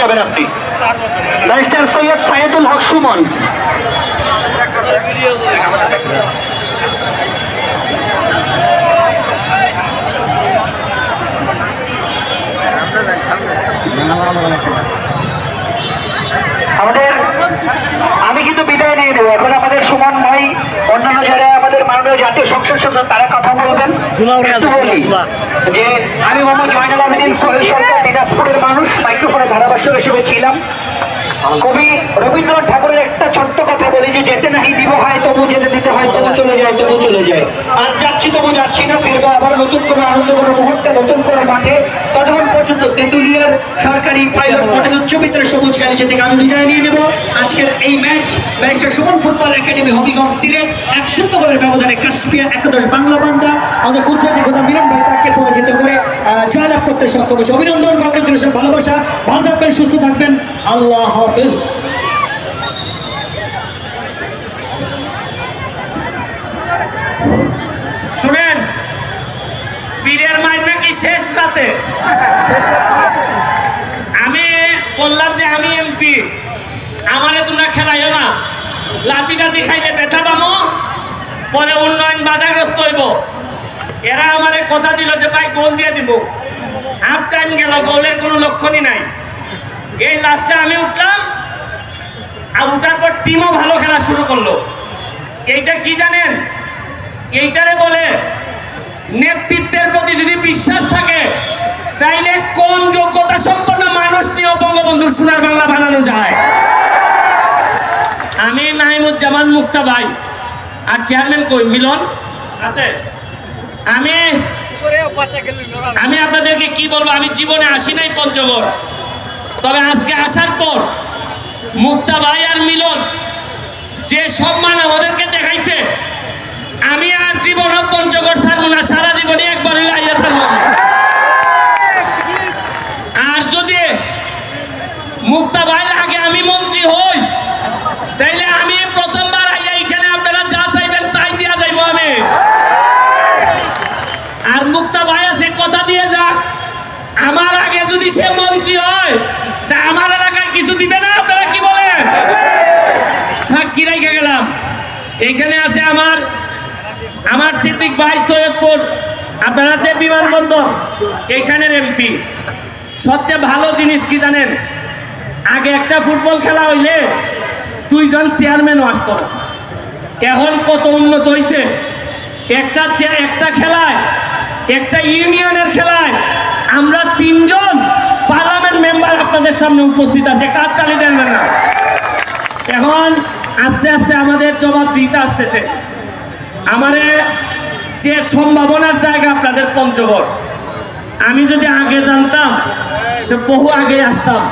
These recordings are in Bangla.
যাবেন আপনি। ব্যারিস্টার সৈয়দ হক সুমন। আমাদের আমি কিন্তু বিদায় নিয়ে নেব। এখন আমাদের সুমন ভাই, অন্যান্য যারা আমাদের জাতীয় সংসদ সদস্য তারা কথা বলবেন। যে আমি মোহাম্মদ জয়নাল আবেদিন সোহেল সরকার দিনাজপুরের মানুষ মাইক্রোফোনে ধারাভাষ্য হিসেবে ছিলাম। কবি রবীন্দ্রনাথ ঠাকুরের একটা ছোট্ট কথা বলি যে যেতে নাহি দিব হয় তবু যেতে দিতে হয় চলে যায় তবু চলে যায় আর যাচ্ছি তবু যাচ্ছি না, ফিরবো আবার নতুন করে আনন্দ কোনো মুহূর্তে নতুন করে মাঠে। ততক্ষণ পর্যন্ত তেঁতুলিয়ার সরকারি পাইলট মডেল উচ্চ বিদ্যালয় সবুজ গালিচা থেকে আমি বিদায় নিয়ে নেব। আজকের এই match barrister Sumon football academy Habiganj Sylhet, এক শূন্য গোলের ব্যবধানে কাশ্মীর একাদশ বাংলা বান্দা। আমাদের কুদরতি খোদা মিলন ভাই তাকে পরাজিত করে জয়লাভ করতে সক্ষম হয়েছে। অভিনন্দন কংগ্রেচুলেশন ভালোবাসা। ভালো থাকবেন সুস্থ থাকবেন। আল্লাহ হাফেজ শুনেন পীরের মার নাকি শেষ রাতে? আমি বললাম যে আমি এমপি। আমারে তোমরা খেলাইও না। লাতি টাতি খাইলে ব্যথা পামো পরে উন্নয়ন বাধাগ্রস্ত হইব। এরা আমারে কথা দিল যে, ভাই গোল দিয়ে দিব। হাফ টাইম গেল গোলের কোনো লক্ষণই নাই। এই লাস্টে আমি উঠলাম, আর উঠার পর টিমও ভালো খেলা শুরু করল। এইটা কি জানেন? এইটারে বলে নেতৃত্বের প্রতি যদি বিশ্বাস থাকে তাইলে কোন যোগ্যতা সম্পন্ন মানুষ নিয়ে বঙ্গবন্ধুর সোনার বাংলা বানানো যায়? আমি নাইমুজ্জামান মুক্তা ভাই আর চেয়ারম্যান কই মিলন। আছে। আমি আমি আপনাদেরকে কি বলব আমি জীবনে আসি নাই পঞ্চগড়। তবে আজকে আসার পর মুক্তা ভাই আর মিলন যে সম্মান আমাদেরকে দেখাইছে আমি আর জীবন পঞ্চগড় ছাড়বো না, সারা জীবনে একবার হইলে আইয়া ছাড়বো। আর যদি মুক্তা ভাইয়ের আগে আমি মন্ত্রী হই, তাইলে আমি প্রথমবার আইয়া এখানে আপনারা যা চাইবেন তাই দিয়া যাইবো আমি। আর মুক্তা ভাই আছে, কথা দিয়ে যাক। আমার আগে যদি সে মন্ত্রী হয়, তা আমার এলাকায় কিছু দিবে না, আপনারা কি বলেন? সাক্ষী রেখে গেলাম। এখানে আছে আমার আমার সিদ্দিক ভাই সৈয়দপুর আপনারা যে বিমানবন্দর, এইখানের এমপি সবচেয়ে ভালো জিনিস কি জানেন? আগে একটা ফুটবল খেলা হইলে দুইজন চেয়ারম্যানও আসতো। এখন কত উন্নত হয়েছে একটা একটা খেলায়, একটা ইউনিয়নের খেলায় আমরা তিনজন পার্লামেন্ট মেম্বার আপনাদের সামনে উপস্থিত আছে। কার তালি দেন না। এখন আস্তে আস্তে আমাদের জবাব দিতে আসতেছে। আমারে যে সম্ভাবনার জায়গা আপনাদের পঞ্চগড়। আমি যদি আগে জানতাম, তো বহু আগে আসতাম।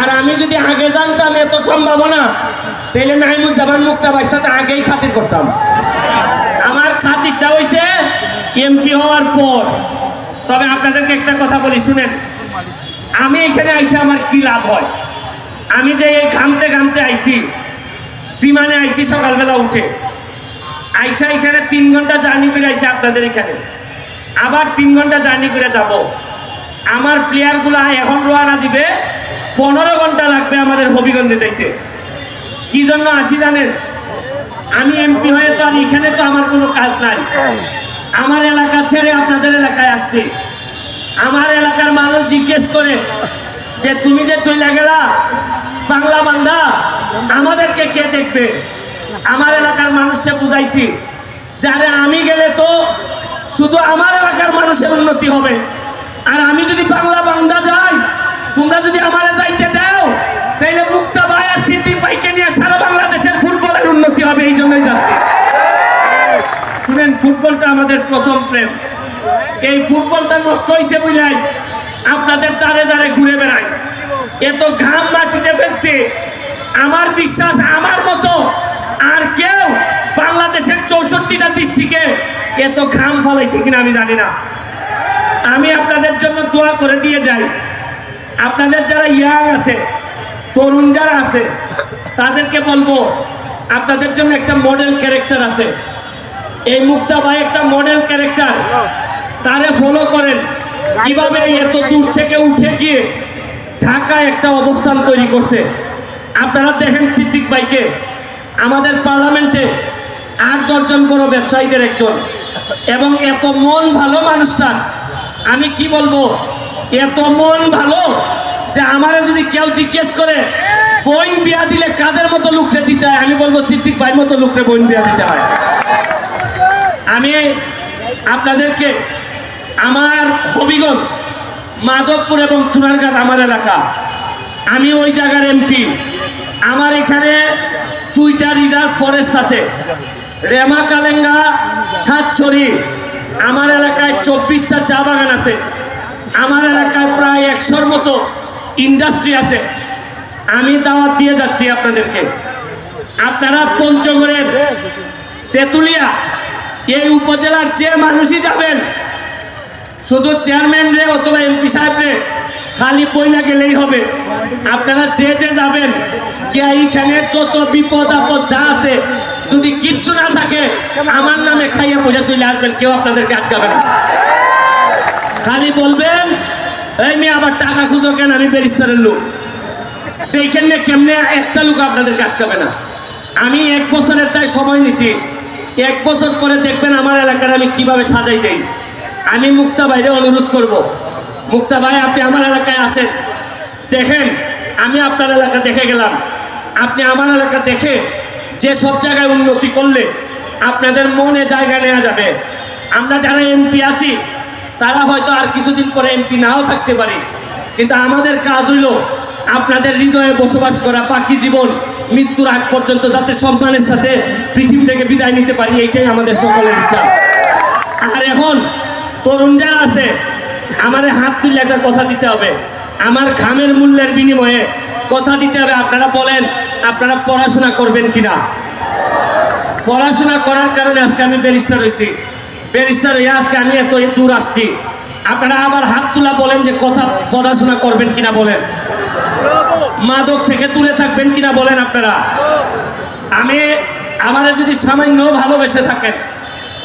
আর আমি যদি আগে জানতাম এত সম্ভাবনা, তাহলে নাইমুজ্জামান মুক্তাবার সাথে আগেই খাতির করতাম। আমার খাতিরটা হয়েছে এমপি হওয়ার পর। তবে আপনাদেরকে একটা কথা বলি, শুনেন। আমি এখানে আইসে আমার কি লাভ হয়? আমি যে এই ঘামতে ঘামতে আইছি, বিমানে আইছি সকালবেলা উঠে। আইসা এখানে তিন ঘণ্টা জার্নি করে আইসা আপনাদের এখানে। আবার তিন ঘণ্টা জার্নি করে যাব। আমার প্লেয়ারগুলো এখন রোয়ানা দিবে, পনেরো ঘণ্টা লাগবে আমাদের হবিগঞ্জে যাইতে। কি জন্য আসি জানেন? আমি এমপি হয়ে তো আর এখানে তো আমার কোনো কাজ নাই। আমার এলাকা ছেড়ে আপনাদের এলাকায় আসছি। আমার এলাকার মানুষ জিজ্ঞেস করে যে, তুমি যে চলে গেলা, বাংলা বান্দা, আমাদেরকে কে দেখবে? আমার এলাকার মানুষকে বুঝাইছি যে আরে আমি গেলে তো শুধু আমার এলাকার মানুষের উন্নতি হবে। আর আমি যদি বাংলা বান্দা যাই, তোমরা যদি আমারে যাইতে দাও তাহলে মুক্তা ভাই আর ভাইকে নিয়ে সারা বাংলাদেশের ফুটবলের উন্নতি হবে, এই জন্যই যাচ্ছে। শুনেন, ফুটবলটা আমাদের প্রথম প্রেম। এই ফুটবলটা নষ্ট হয়েছে বুঝলাই আপনাদের দাঁড়ে দাঁড়ে ঘুরে বেড়ায়। এত ঘাম মাটিতে ফেলছে। আমার বিশ্বাস, আমার মতো আর কেউ বাংলাদেশের চৌষট্টিটা ডিস্ট্রিক্টে এত ঘাম ফলাইছে কিনা আমি জানি না। আমি আপনাদের জন্য দোয়া করে দিয়ে যাই। আপনাদের যারা ইয়াং আছে, তরুণ যারা আছে, তাদেরকে বলব, আপনাদের জন্য একটা মডেল ক্যারেক্টার আছে। এই মুক্তা ভাই একটা মডেল ক্যারেক্টার তারে ফলো করেন। কীভাবে এত দূর থেকে উঠে গিয়ে ঢাকায় একটা অবস্থান তৈরি করছে? আপনারা দেখেন সিদ্দিক ভাইকে। আমাদের পার্লামেন্টে আট দশজন বড় ব্যবসায়ীদের একজন। এবং এত মন ভালো মানুষটার আমি কি বলব? এত মন ভালো যে আমারে যদি কেউ জিজ্ঞেস করে বইন বিয়া দিলে কাদের মতো লুকরে দিতে হয়? আমি বলব, সিদ্দিক ভাইয়ের মতো লুকরে বইন বিয়া দিতে হয়। আমি আপনাদেরকে, আমার হবিগঞ্জ, মাধবপুর এবং চুনারঘাট আমার এলাকা। আমি ওই জায়গার এমপি। আমার এখানে দুইটা রিজার্ভ ফরেস্ট আছে। রেমা কালেঙ্গা, সাতছড়ি। আমার এলাকায় চব্বিশটা চা বাগান আছে। আমার এলাকায় প্রায় একশোর মতো ইন্ডাস্ট্রি আছে। আমি দাওয়াত দিয়ে যাচ্ছি আপনাদেরকে। আপনারা পঞ্চগড়ের তেঁতুলিয়া, এই উপজেলার যে মানুষই যাবেন, শুধু চেয়ারম্যান রে অথবা এমপি সাহেব রে খালি পয়লা গেলেই হবে। আপনারা যে যে যাবেন এইখানে যত বিপদ আপদ যা আছে, যদি কিচ্ছু না থাকে, আমার নামে খাইয়া পয়সা চলে আসবেন, কেউ আপনাদেরকে আটকাবে না। খালি বলবেন, এই মেয়ে, আবার টাকা খুঁজো কেন? আমি ব্যারিস্টারের লোক। দেখেন কেমনে একটা লোক আপনাদেরকে আটকাবে না। আমি এক বছরের তাই সময় নিছি। এক বছর পরে দেখবেন আমার এলাকার আমি কীভাবে সাজাই দেই। আমি মুক্তা বাইরে অনুরোধ করব মুক্তা ভাই, আপনি আমার এলাকায় আসেন। দেখেন, আমি আপনার এলাকা দেখে গেলাম। আপনি আমার এলাকা দেখে যে সব জায়গায় উন্নতি করলে আপনাদের মনে জায়গা নেওয়া যাবে। আমরা যারা এমপি আছি, তারা হয়তো আর কিছুদিন পরে এমপি নাও থাকতে পারি। কিন্তু আমাদের কাজ হইল আপনাদের হৃদয়ে বসবাস করা বাকি জীবন, মৃত্যুর আগ পর্যন্ত যাতে সম্মানের সাথে পৃথিবী থেকে বিদায় নিতে পারি, এইটাই আমাদের সকলের ইচ্ছা। আর এখন তরুণ যারা আছে আমার হাত তুললে একটা কথা দিতে হবে। আমার ঘামের মূল্যের বিনিময়ে কথা দিতে হবে, আপনারা বলেন, আপনারা পড়াশোনা করবেন কিনা? পড়াশোনা করার কারণে আজকে আমি ব্যারিস্টার হয়েছি। ব্যারিস্টার হয়ে আজকে আমি এত দূর আসছি। আপনারা আবার হাত তুলা বলেন যে কথা পড়াশোনা করবেন কিনা বলেন। মাদক থেকে দূরে থাকবেন কিনা বলেন আপনারা। আমি, আমারে যদি সামান্য ভালোবেসে থাকেন,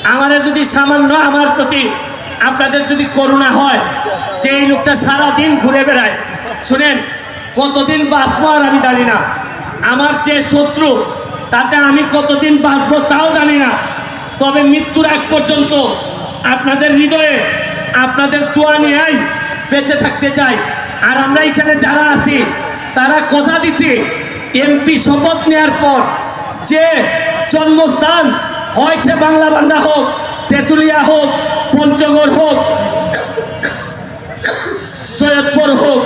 আমারে যদি সামান্য আমার প্রতি আপনাদের যদি করুণা হয় যে এই লোকটা সারাদিন ঘুরে বেড়ায়, শুনেন, কতদিন বাঁচবো আর আমি জানি না। আমার যে শত্রু, তাতে আমি কতদিন বাঁচবো তাও জানি না। তবে মৃত্যুর আগ পর্যন্ত আপনাদের হৃদয়ে, আপনাদের দোয়া নিয়েই বেঁচে থাকতে চাই। আর আমরা এখানে যারা আছি, তারা কথা দিছি, এমপি শপথ নেওয়ার পর যে জন্মস্থান, হয় সে বাংলা বান্ধা হোক, তেঁতুলিয়া হোক পঞ্চগড় হোক, সৈয়দপুর হোক,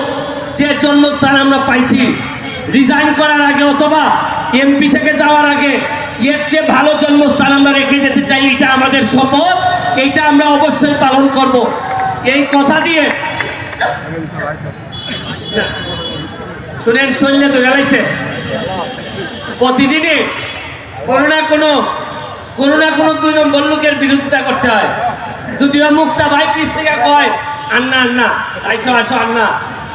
যে জন্মস্থান আমরা পাইছি রিজাইন করার আগে অথবা এমপি থেকে যাওয়ার আগে, এর চেয়ে ভালো জন্মস্থান আমরা রেখে যেতে চাই, এটা আমাদের শপথ এইটা আমরা অবশ্যই পালন করব। এই কথা দিয়ে, শুনেন শৈলে তো গেলাইছে প্রতিদিনই কোনো না কোনো কোনো না কোনো দুই নম্বর লোকের বিরোধিতা করতে হয়। যদিও মুক্তা ভাই পিস থেকে কয়, আন্না আন্না আইসো আসো, আন্না।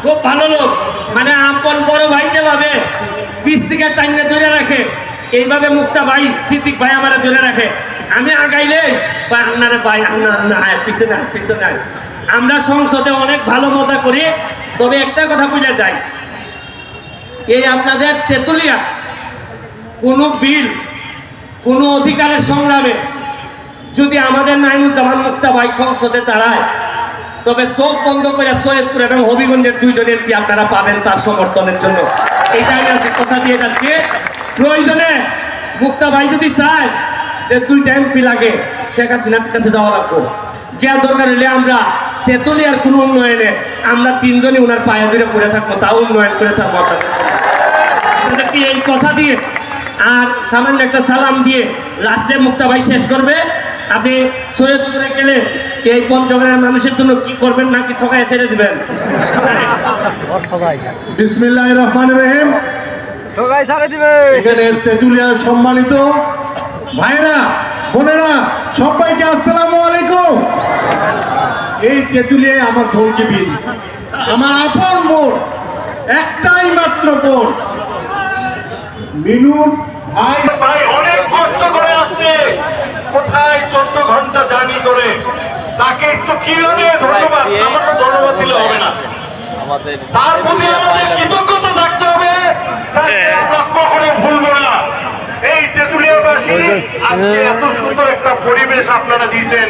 খুব ভালো লোক। মানে আপন বড় ভাই যেভাবে পিস থেকে টাইনে ধরে রাখে, এইভাবে মুক্তা ভাই, সিদ্দিক ভাই আমার ধরে রাখে। আমি আগাইলে আন্নারে ভাই, আন্না আন্না, আয়, পিছে না পিছে না। আমরা সংসদে অনেক ভালো মজা করি, তবে একটা কথা বুঝে যায় এই আপনাদের তেতুলিয়া, কোনো বিল কোনো অধিকারের সংগ্রামে যদি আমাদের নাইমুজ্জামান ভাই সংসদে দাঁড়ায়। তবে চোখ বন্ধ করে সৈয়দপুর এবং হবিগঞ্জের দুইজন এমপি আপনারা পাবেন তার সমর্থনের জন্য? এইটা আমি আজকে কথা দিয়ে যাচ্ছি। প্রয়োজনে মুক্তা ভাই যদি চায় যে দুইটা এমপি লাগে, শেখ হাসিনার কাছে যাওয়া লাগবো। গিয়া দরকার হলে আমরা তেতুলিয়ার কোনো উন্নয়নে আমরা তিনজনই ওনার পায়ে ধরে পড়ে থাকব, তাও উন্নয়ন করে ছাড়বো আপনাদের আপনাদেরকে এই কথা দিয়ে আর সামান্য একটা সালাম দিয়ে লাস্টে মুক্তা ভাই শেষ করবে? আপনি সৈয়দপুরে গেলে এই পঞ্চগড়ের মানুষের জন্য কি করবেন নাকি ঠকায় ছেড়ে দিবেন? বিসমিল্লাহ রহমান রহিম। এখানে তেঁতুলিয়ার সম্মানিত ভাইরা বোনেরা সবাইকে আসসালামু আলাইকুম। এই তেঁতুলিয়ায় আমার বোনকে বিয়ে দিছে। আমার আপন বোন একটাই মাত্র বোন। মিনুর ভাই ভাই অনেক কষ্ট করে আসছে কোথায় চোদ্দ ঘণ্টা জার্নি করে তাকে একটু কীভাবে ধন্যবাদ আমার তো ধন্যবাদ দিলে হবে না তার প্রতি আমাদের কৃতজ্ঞতা থাকতে হবে। তাকে আমরা কখনো ভুলবো না। এই তেঁতুলিয়াবাসী আজকে এত সুন্দর একটা পরিবেশ আপনারা দিয়েছেন।